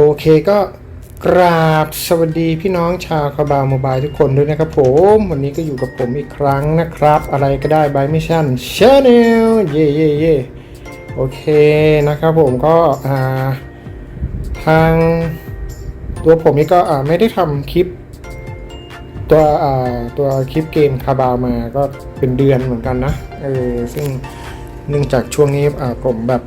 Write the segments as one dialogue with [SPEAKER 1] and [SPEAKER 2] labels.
[SPEAKER 1] โอเคก็กราบสวัสดีพี่น้องชาวคาบาวโมบายทุกคนด้วยนะครับผม วันนี้ก็อยู่กับผมอีกครั้งนะครับ อะไรก็ได้บายมิชชั่นชาแนลเย่เย่เย่โอเคนะครับผมก็อ่าทางตัวผมนี่ก็อ่าไม่ได้ทำคลิป ตัวอ่าตัวคลิปเกมคาบาวมาก็เป็นเดือนเหมือนกันนะเออซึ่งเนื่องจากช่วงนี้อ่าผมแบบ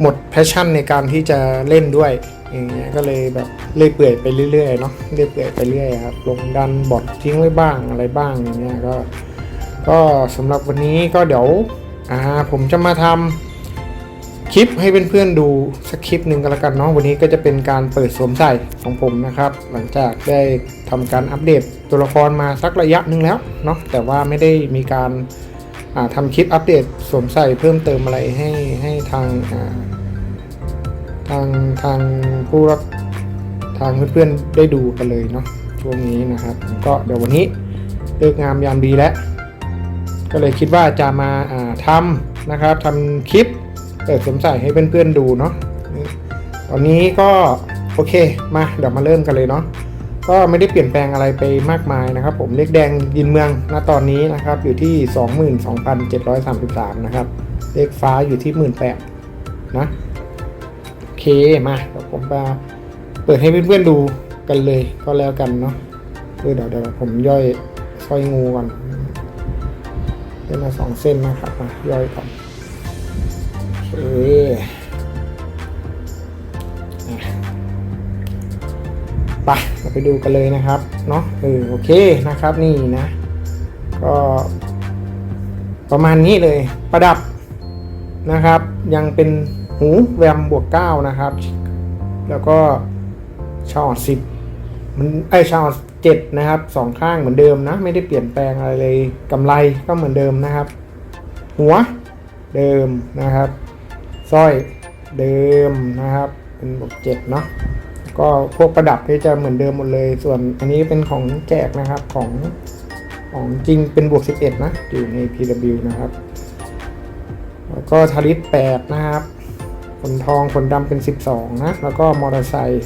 [SPEAKER 1] หมดแพชชั่นในการที่จะเล่นด้วยอย่างเงี้ยก็เลยแบบเลื่อยเปื่อยไปเรื่อยๆเนาะเลื่อยเปื่อยไปเรื่อยครับลงดันบอททิ้งไว้บ้างอะไรบ้างอย่างเงี้ยก็ก็สำหรับวันนี้ก็เดี๋ยวอ่าผมจะมาทำคลิปให้เพื่อนๆดูสักคลิปหนึ่งก็แล้วกันเนาะวันนี้ก็จะเป็นการเปิดสวมใส่ของผมนะครับ หลังจากได้ทำการอัปเดตตัวละครมาสักระยะหนึ่งแล้วเนาะแต่ว่าไม่ได้มีการ ทำคลิปอัปเดตสวมใส่เพิ่มเติมอะไรให้ให้ทางาทางทางผู้รับทางเพื่อนๆได้ดูกันเลยเนาะช่วงนี้นะครับ ก็เดี๋ยววันนี้เลิกงามยามดีแล้ว ก็เลยคิดว่าจะมาาทำนะครับทำคลิปเปิดสวมใส่ให้เพื่อนๆดูเนาะตอนนี้ก็โอเคมาเดี๋ยวมาเริ่มกันเลยเนาะ ก็ไม่ได้เปลี่ยนแปลงอะไรไปมากมายนะครับผมเลขแดงยินเมืองณตอนนี้นะครับอยู่ที่ 22,733 นะครับ เลขฟ้าอยู่ที่ 18,000นะโอเคมาเดี๋ยวผมมาเปิดให้เพื่อนๆดูกันเลยก็แล้วกันเนาะเดี๋ยวเดี๋ยวผมย่อยสร้อยงูก่อนเป็นมาสองเส้นนะครับมาย่อยก่อน ไปเราไปดูกันเลยนะครับเนาะเออโอเคนะครับนี่นะ ก็ประมาณนี้เลยประดับนะครับ ยังเป็นหูแวมบวกเก้านะครับ แล้วก็ชอสิบมันไอชอเจ็ดนะครับสองข้างเหมือนเดิมนะ ไม่ได้เปลี่ยนแปลงอะไรเลยกำไรก็เหมือนเดิมนะครับ หัวเดิมนะครับสร้อยเดิมนะครับ เป็นบวกเจ็ดเนาะ ก็พวกประดับนี่จะเหมือนเดิมหมดเลย ส่วนอันนี้เป็นของแจกนะครับของของจริงเป็นบวก 11 นะ อยู่ใน PW นะครับ แล้วก็ทาริส8นะครับขนทองขนดำเป็น 12 นะ แล้วก็มอเตอร์ไซค์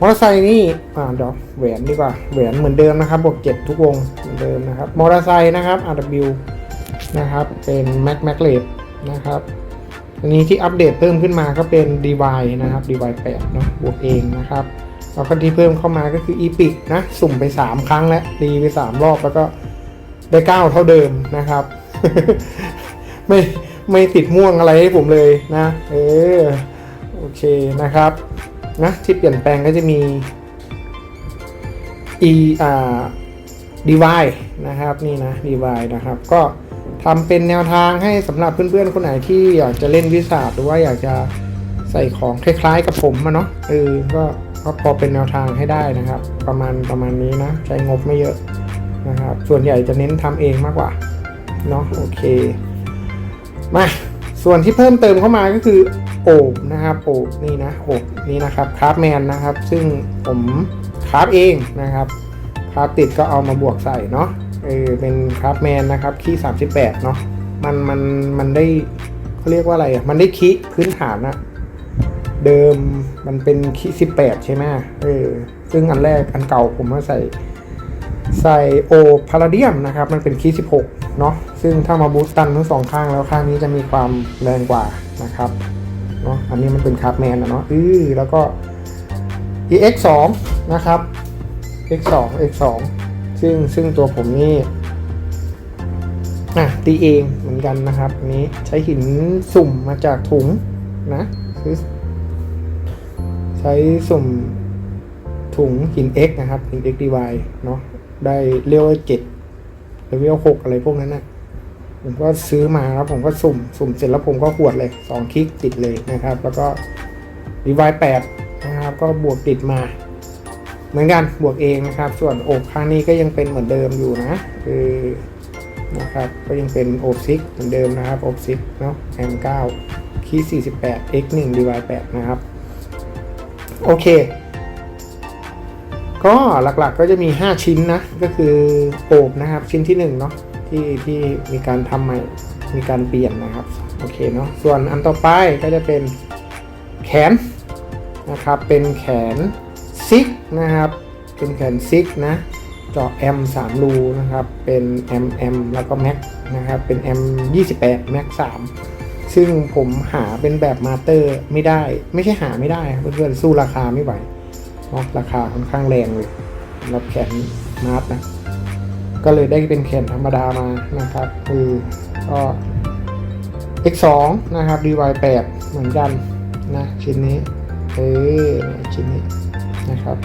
[SPEAKER 1] มอเตอร์ไซค์นี่อ่าเดี๋ยวแหวนดีกว่าแหวนเหมือนเดิมนะครับ บวก 7 ทุกวงเหมือนเดิมนะครับมอเตอร์ไซค์นะครับ RW นะครับ เป็น Mac Mac l a t นะครับ อันนี้ที่อัปเดตเพิ่มขึ้นมาก็เป็น DY นะครับ DY 8เนาะบวกเองนะครับแล้วก็ที่เพิ่มเข้ามาก็คือ Epic นะ สุ่มไป 3 ครั้งแล้วดีไป 3 รอบแล้วก็ได้ 9 เท่าเดิมนะครับ ไม่ไม่ติดม่วงอะไรให้ผมเลยนะ เออ โอเคนะครับ นะที่เปลี่ยนแปลงก็จะมี e อ่า DY นะครับ นี่นะ DY นะครับ ก็ ทำเป็นแนวทางให้สำหรับเพื่อนๆคนไหนที่อยากจะเล่นวิสาหรือว่าอยากจะใส่ของคล้ายๆกับผมอะเนาะเออก็ก็พอเป็นแนวทางให้ได้นะครับ ประมาณประมาณนี้นะใช้งบไม่เยอะนะครับ ส่วนใหญ่จะเน้นทำเองมากกว่าเนาะโอเคมาส่วนที่เพิ่มเติมเข้ามาก็คือโอบนะครับโอบนี่นะโอบนี่นะครับคราฟแมนนะครับ ซึ่งผมคราฟเองนะครับคราฟติดก็เอามาบวกใส่เนาะ เออเป็นคราฟแมนนะครับ คีย์38เนาะมันมันมันได้เขาเรียกว่าอะไรอะ มันได้คีย์พื้นฐานอะเดิมมันเป็นคีย์18ใช่ไหมเออซึ่งอันแรกอันเก่าผมมาใส่ใส่โอพาราเดียมนะครับ มันเป็นคีย์16เนาะซึ่งถ้ามาบูสต์ตันทั้งสองข้างแล้วข้างนี้จะมีความแรงกว่านะครับเนาะอันนี้มันเป็นคาร์บแมนนะเนาะอือแล้วก็ EX 2นะครับ X 2 X 2 ซึ่งซึ่งตัวผมนี่อะตีเองเหมือนกันนะครับอันนี้ใช้หินสุ่มมาจากถุงนะใช้สุ่มถุงหิน X นะครับหิน X DY เนาะได้เลเวลเจ็ดเลเวลหกอะไรพวกนั้นนะผมก็ซื้อมาแล้วผมก็สุ่ม สุ่มเสร็จแล้วผมก็ขวดเลยสองคลิกติดเลยนะครับ แล้วก็ DY 8นะครับ ก็บวกติดมา เหมือนกันบวกเองนะครับ ส่วนอกข้างนี้ก็ยังเป็นเหมือนเดิมอยู่นะ คือนะครับก็ยังเป็นโอกซิกเหมือนเดิมนะครับโอกซิกเนาะ M9 คีย์48 X1 DY 8นะครับ โอเค ก็หลักๆก็จะมี 5 ชิ้นนะ ก็คือโอบนะครับ ชิ้นที่1เนาะที่ที่มีการทำใหม่มีการเปลี่ยนนะครับโอเคเนาะส่วนอันต่อไปก็จะเป็นแขนนะครับเป็นแขน ซิกนะครับ เป็นแขนซิกนะเจาะแอม3รูนะครับ เป็นแอมแอมแล้วก็แม็กนะครับ เป็นแอม28แม็ก3ซึ่งผมหาเป็นแบบมาสเตอร์ไม่ได้ ไม่ใช่หาไม่ได้เพื่อนๆสู้ราคาไม่ไหวเนาะราคาค่อนข้างแรงเลยสำหรับแขนมาร์นะ ก็เลยได้เป็นแขนธรรมดามานะครับ คือก็ x2 นะครับ dy8 เหมือนกันนะ ชิ้นนี้ เออชิ้นนี้ นะครับ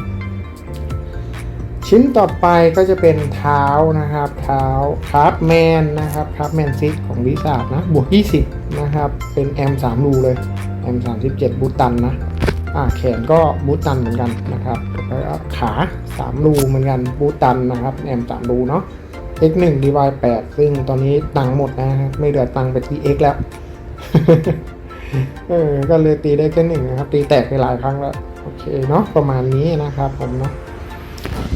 [SPEAKER 1] ชิ้นต่อไปก็จะเป็นเท้านะครับเท้าคราฟแมนนะครับคราฟแมนซิกของวิสาดนะบวก 20 นะครับ เป็น M 3รูเลย M 37บูตันนะอ่าแขนก็บูตันเหมือนกันนะครับแล้วก็ขา3รูเหมือนกันบูตันนะครับ M 3รูเนาะ x 1 dy 8ซึ่งตอนนี้ตังค์หมดนะครับไม่เหลือตังค์ไปที่ x แล้วเออก็เลยตีได้แค่หนึ่งนะครับ ตีแตกไปหลายครั้งแล้ว โอเคเนาะประมาณนี้นะครับผมเนาะ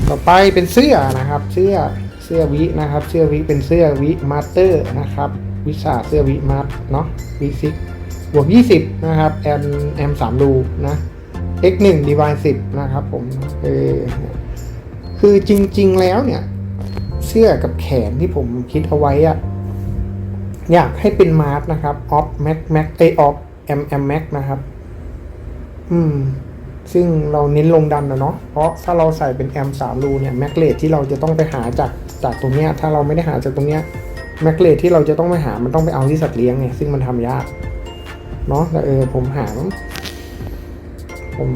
[SPEAKER 1] ต่อไปเป็นเสื้อนะครับ เสื้อเสื้อวินะครับ เสื้อวิเป็นเสื้อวิมาสเตอร์นะครับ วิชาเสื้อวิมาสเนาะวิซิกบวก20 นะครับแอมแอมสามรูนะ x 1 dy 10 นะครับผมเออคือจริง ๆ แล้วเนี่ย เสื้อกับแขนที่ผมคิดเอาไว้อะอยากให้เป็นมาร์กนะครับออฟแม็กแม็กไอออฟแอมแอมแม็กนะครับ อืม ซึ่งเราเน้นลงดันนะเนาะเพราะถ้าเราใส่เป็นแอมสามรูเนี่ยแมกเลทที่เราจะต้องไปหาจากจากตรงเนี้ยถ้าเราไม่ได้หาจากตรงเนี้ยแมกเลทที่เราจะต้องไปหามันต้องไปเอาที่สัตว์เลี้ยงไงซึ่งมันทำยากเนาะแต่เออผมหา ผม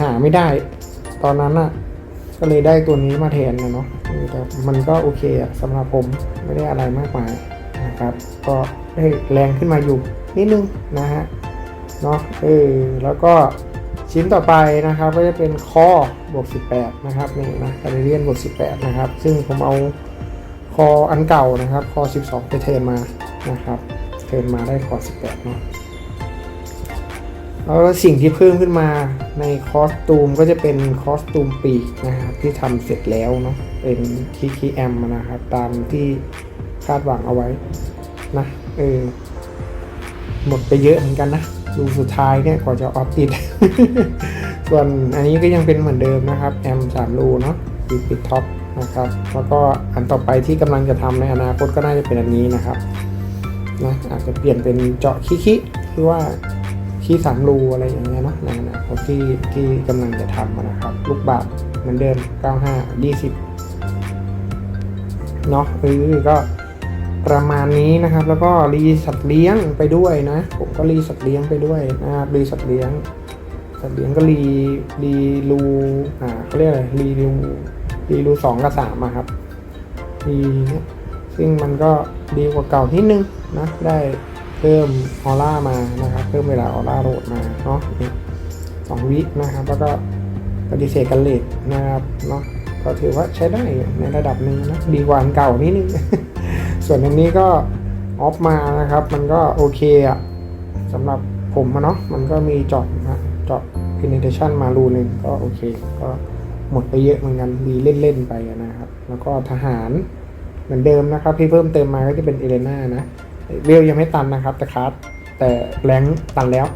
[SPEAKER 1] หาไม่ได้ ตอนนั้นอะก็เลยได้ตัวนี้มาแทนนะเนาะแต่มันก็โอเคอะสำหรับผมไม่ได้อะไรมากมายนะครับ ก็ได้แรงขึ้นมาอยู่นิดนึงนะฮะเนาะเออแล้วก็ ชิ้นต่อไปนะครับก็จะเป็นคอบวก 18 นะครับนี่นะคารเลียนบวก 18 นะครับ ซึ่งผมเอาคออันเก่านะครับคอ 12 ไปเทิร์นมานะครับเทิร์นมาได้คอ 18 เนาะแล้วสิ่งที่เพิ่มขึ้นมาในคอสตูมก็จะเป็นคอสตูมปีกนะครับที่ทำเสร็จแล้วเนาะเป็นคีคีแอมนะครับตามที่คาดหวังเอาไว้นะเออหมดไปเยอะเหมือนกันนะ ดูสุดท้ายเนี่ยกว่าจะออฟติด ส่วนอันนี้ก็ยังเป็นเหมือนเดิมนะครับแอมสามรูเนาะปิดปิดท็อปนะครับแล้วก็อันต่อไปที่กำลังจะทำในอนาคตก็น่าจะเป็นอันนี้นะครับนะอาจจะเปลี่ยนเป็นเจาะคิคิหรือว่าที่สามรูอะไรอย่างเงี้ยเนาะในอนาคตที่ที่กำลังจะทำนะครับ ลูกบาศก์เหมือนเดิม 95 20เนาะเออก็ ประมาณนี้นะครับ แล้วก็รีสัตว์เลี้ยงไปด้วยนะ ผมก็รีสัตว์เลี้ยงไปด้วยนะครับรีสัตว์เลี้ยง สัตว์เลี้ยงก็รีรีรูอ่าเขาเรียกอะไรรีรูรีรูสองกับสามอะครับรีเนี่ยซึ่งมันก็ดีกว่าเก่านิดนึงนะได้เพิ่มออร่ามานะครับ เพิ่มเวลาออร่าโหลดมาเนาะสองวินะครับ แล้วก็ปฏิเสธกันเลทนะครับเนาะก็ถือว่าใช้ได้ในระดับหนึ่งนะดีกว่าเก่านิดนึง ส่วนอันนี้ก็ออฟมานะครับ มันก็โอเคอะสำหรับผมอะเนาะมันก็มีเจาะนะเจาะ penetration มารูหนึ่งก็โอเค ก็หมดไปเยอะเหมือนกันดีเล่นๆไปนะครับ แล้วก็ทหารเหมือนเดิมนะครับที่เพิ่มเติมมาก็จะเป็นเอเลน่านะเวลยังไม่ตันนะครับ แต่คัสแต่แรงตันแล้ว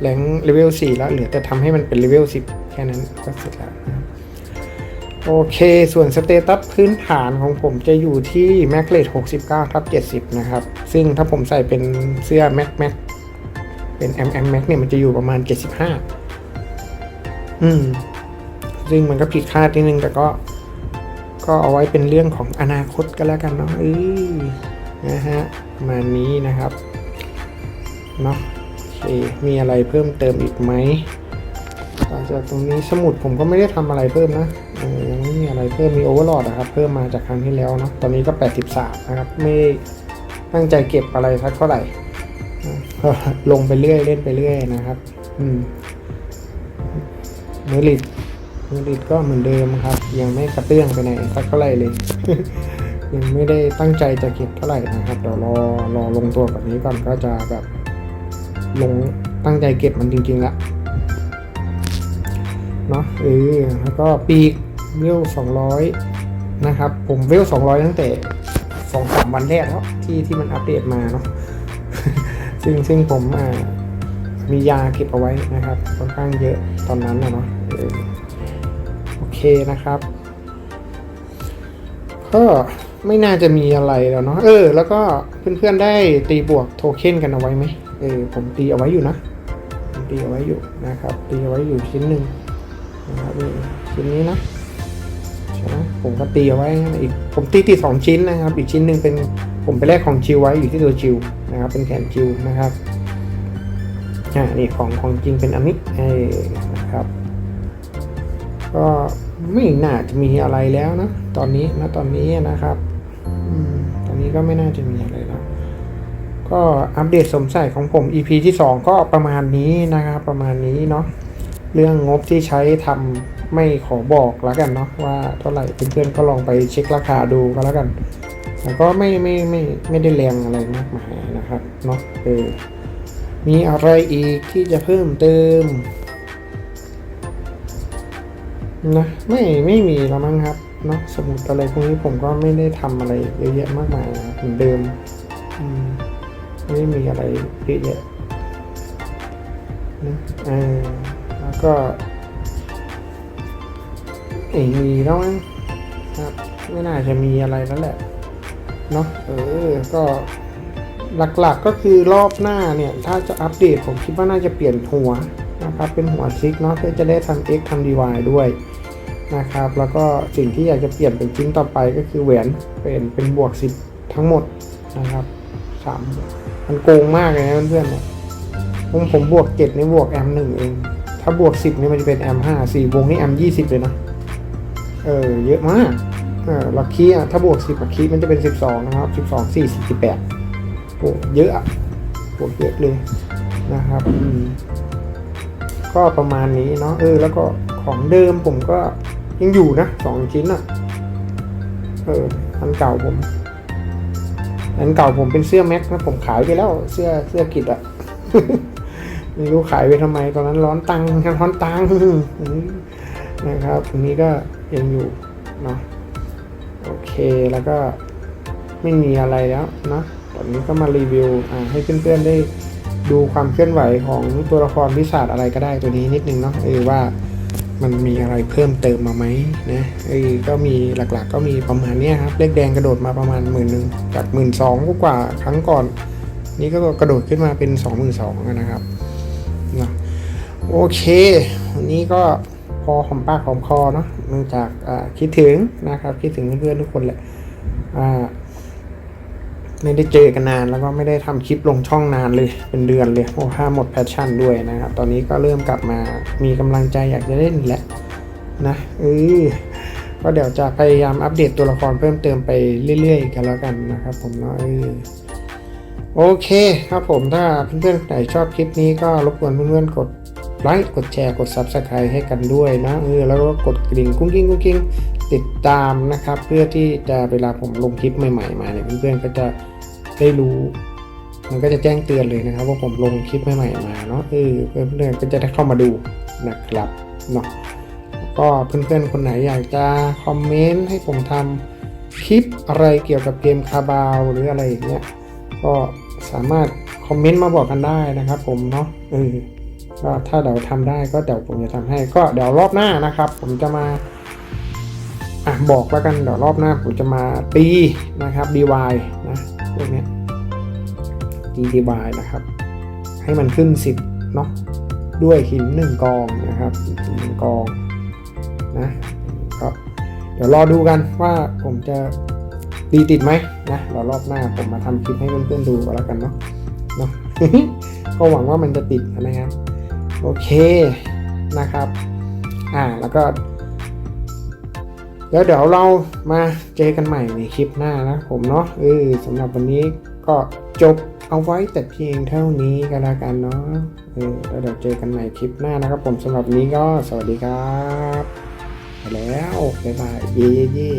[SPEAKER 1] แรงเลเวล4แล้วเหลือแต่ทำให้มันเป็นเลเวล10 แค่นั้นก็เสร็จแล้ว โอเค ส่วนสเตตัสพื้นฐานของผมจะอยู่ที่ m a c เล t 69ทับ70 นะครับ ซึ่งถ้าผมใส่เป็นเสื้อ Mac Mac เป็น MM Mac เนี่ยมันจะอยู่ประมาณ 75 อืม ซึ่งมันก็ผิดคาดนิดนึง แต่ก็ ก็เอาไว้เป็นเรื่องของอนาคตก็แล้วกันเนาะเออนะฮะมานี้นะครับเนาะโอเคมีอะไรเพิ่มเติมอีกไหมหลังจากตรงนี้สมุดผมก็ไม่ได้ทำอะไรเพิ่มนะ ไม่มีอะไรเพิ่มมีโอเวอร์โหลดนะครับ เพิ่มมาจากครั้งที่แล้วเนาะตอนนี้ก็ 83 นะครับ ไม่ได้ตั้งใจเก็บอะไรสักเท่าไหร่ก็ลงไปเรื่อยเล่นไปเรื่อยนะครับ อืมเมลิตเมลิตก็เหมือนเดิมครับ ยังไม่กระเตื้องไปไหนสักเท่าไหร่เลย ยังไม่ได้ตั้งใจจะเก็บเท่าไหร่นะครับเดี๋ยวรอรอลงตัวแบบนี้ก่อนก็จะแบบ ลงตั้งใจเก็บมันจริงๆแล้วเนาะเออแล้วก็ปีก เวลสองร้อยนะครับ ผมเวลสองร้อยตั้งแต่สองสามวันแรกแล้วที่ที่มันอัปเดตมาเนาะซึ่งซึ่งผมอ่ามียาเก็บเอาไว้นะครับค่อนข้างเยอะตอนนั้นนะเนาะโอเคนะครับ ก็ไม่น่าจะมีอะไรแล้วเนาะเออ แล้วก็เพื่อนๆได้ตีบวกโทเค็นกันเอาไว้ไหมเออผมตีเอาไว้อยู่นะผมตีเอาไว้อยู่นะครับ ตีเอาไว้อยู่ชิ้นหนึ่งนะครับชิ้นนี้นะ ผมก็ตีเอาไว้อีกผมตีตีสองชิ้นนะครับ อีกชิ้นหนึ่งเป็นผมไปแลกของจิวไว้อยู่ที่ตัวจิวนะครับ เป็นแขนจิวนะครับอ่านี่ของของจริงเป็นอันนี้เออนะครับ ก็ไม่น่าจะมีอะไรแล้วนะตอนนี้นะตอนนี้นะครับอตอนนี้ก็ไม่น่าจะมีอะไรแล้วก็อัปเดตสมใส่ของผม EP ที่ 2 ก็ประมาณนี้นะครับ ประมาณนี้เนาะ เรื่องงบที่ใช้ทำไม่ขอบอกแล้วกันเนาะว่าเท่าไหร่เพื่อนๆก็ลองไปเช็คราคาดูก็แล้วกันแต่ก็ไม่ไม่ไม่ไม่ได้แรงอะไรมากมายนะครับเนาะเออมีอะไรอีกที่จะเพิ่มเติมนะไม่ไม่มีแล้วมั้งครับเนาะสมุดอะไรพวกนี้ผมก็ไม่ได้ทำอะไรเยอะแยะมากมายเหมือนเดิมอืมไม่ได้มีอะไรเยอะแยะนะอ่า ก็ไม่มีแล้วมั้งครับไม่น่าจะมีอะไรแล้วแหละเนาะเออก็หลักๆก็คือรอบหน้าเนี่ย ถ้าจะอัปเดตผมคิดว่าน่าจะเปลี่ยนหัวนะครับ เป็นหัวซิกเนาะเพื่อจะได้ทำ X ทำ DY ด้วยนะครับ แล้วก็สิ่งที่อยากจะเปลี่ยนเป็นชิ้นต่อไปก็คือแหวนเป็นเป็นบวกสิบทั้งหมดนะครับสามมันโกงมากเลยนะเพื่อนๆเนี่ยผมผมบวกเจ็ดนี่บวกแอมหนึ่งเอง ถ้าบวกสิบนี่มันจะเป็นแอมห้าสี่วงนี่แอมยี่สิบเลยนะ เออ เยอะมาก เออลัคคีอะ ถ้าบวกสิบลัคคีมันจะเป็นสิบสองนะครับสิบสองสี่สิบแปดโอ้เยอะอะบวกเยอะเลยนะครับอืมก็ประมาณนี้เนาะเออ แล้วก็ของเดิมผมก็ยังอยู่นะสองชิ้นอะเอออันเก่าผมอันเก่าผมเป็นเสื้อแม็กนะผมขายไปแล้วเสื้อเสื้อกิจอะ ไม่รู้ขายไปทำไม ตอนนั้นร้อนตังค์ร้อนตังค์นะครับอันนี้ก็ยังอยู่เนาะโอเคแล้วก็ไม่มีอะไรแล้วนะตอนนี้ก็มารีวิวให้เพื่อนๆได้ดูความเคลื่อนไหวของตัวละครวิสาดอะไรก็ได้ตัวนี้นิดนึงเนาะเออว่ามันมีอะไรเพิ่มเติมมาไหมนะเออก็มีหลักๆก็มีประมาณนี้ครับเลขแดงกระโดดมาประมาณหมื่นหนึ่งจากหมื่นสองกว่าครั้งก่อน นี่ก็กระโดดขึ้นมาเป็นสองหมื่นสองนะครับ โอเค วันนี้ก็พอหอมปากหอมคอเนาะเนื่องจากคิดถึงนะครับ คิดถึงเพื่อนๆทุกคนแหละไม่ได้เจอกันนานแล้วก็ไม่ได้ทำคลิปลงช่องนานเลยเป็นเดือนเลยเพราะว่าหมดแพชชั่นด้วยนะครับ ตอนนี้ก็เริ่มกลับมามีกำลังใจอยากจะเล่นแหละนะเออก็เดี๋ยวจะพยายามอัปเดตตัวละครเพิ่มเติมไปเรื่อยๆ กันแล้วกันนะครับผมเนาะเออโอเคครับผมถ้าเพื่อนๆไหนชอบคลิปนี้ก็รบกวนเพื่อนๆกด ไลค์กดแชร์กด Subscribe ให้กันด้วยนะเออแล้วก็กดกริ่งกุ้งกิ้งกุ้งกิ้งติดตามนะครับ เพื่อที่จะเวลาผมลงคลิปใหม่ๆมาเนี่ยเพื่อนๆก็จะได้รู้ มันก็จะแจ้งเตือนเลยนะครับ ว่าผมลงคลิปใหม่ๆมาเนาะเออเพื่อนๆก็จะได้เข้ามาดูนะครับเนาะก็เพื่อนๆ คนไหนอยากจะคอมเมนต์ให้ผมทำคลิปอะไรเกี่ยวกับเกมคาบาวหรืออะไรอย่างเงี้ยก็สามารถคอมเมนต์มาบอกกันได้นะครับผมเนาะเออ ก็ถ้าเดี๋ยวทำได้ก็เดี๋ยวผมจะทำให้ก็เดี๋ยวรอบหน้านะครับ ผมจะมาอะบอกแล้วกันเดี๋ยวรอบหน้าผมจะมาตีนะครับ DY นะพวกเนี้ยตี DY นะครับ ให้มันขึ้น 10เนาะด้วยหินหนึ่งกองนะครับหินหนึ่งกองนะก็เดี๋ยวรอดูกันว่าผมจะตีติดไหมนะเดี๋ยวรอบหน้าผมมาทำคลิปให้เพื่อนๆดูก็แล้วกันเนาะเนาะก็หวังว่ามันจะติดนะครับ โอเคนะครับ อ่าแล้วก็แล้วเดี๋ยวเรามาเจอกันใหม่ในคลิปหน้านะผมเนาะเออสำหรับวันนี้ก็จบเอาไว้แต่เพียงเท่านี้ก็แล้วกันเนาะเออแล้วเดี๋ยวเจอกันใหม่คลิปหน้านะครับ ผมสำหรับวันนี้ก็สวัสดีครับ ไปแล้วบ๊ายบายเย่เย่เย่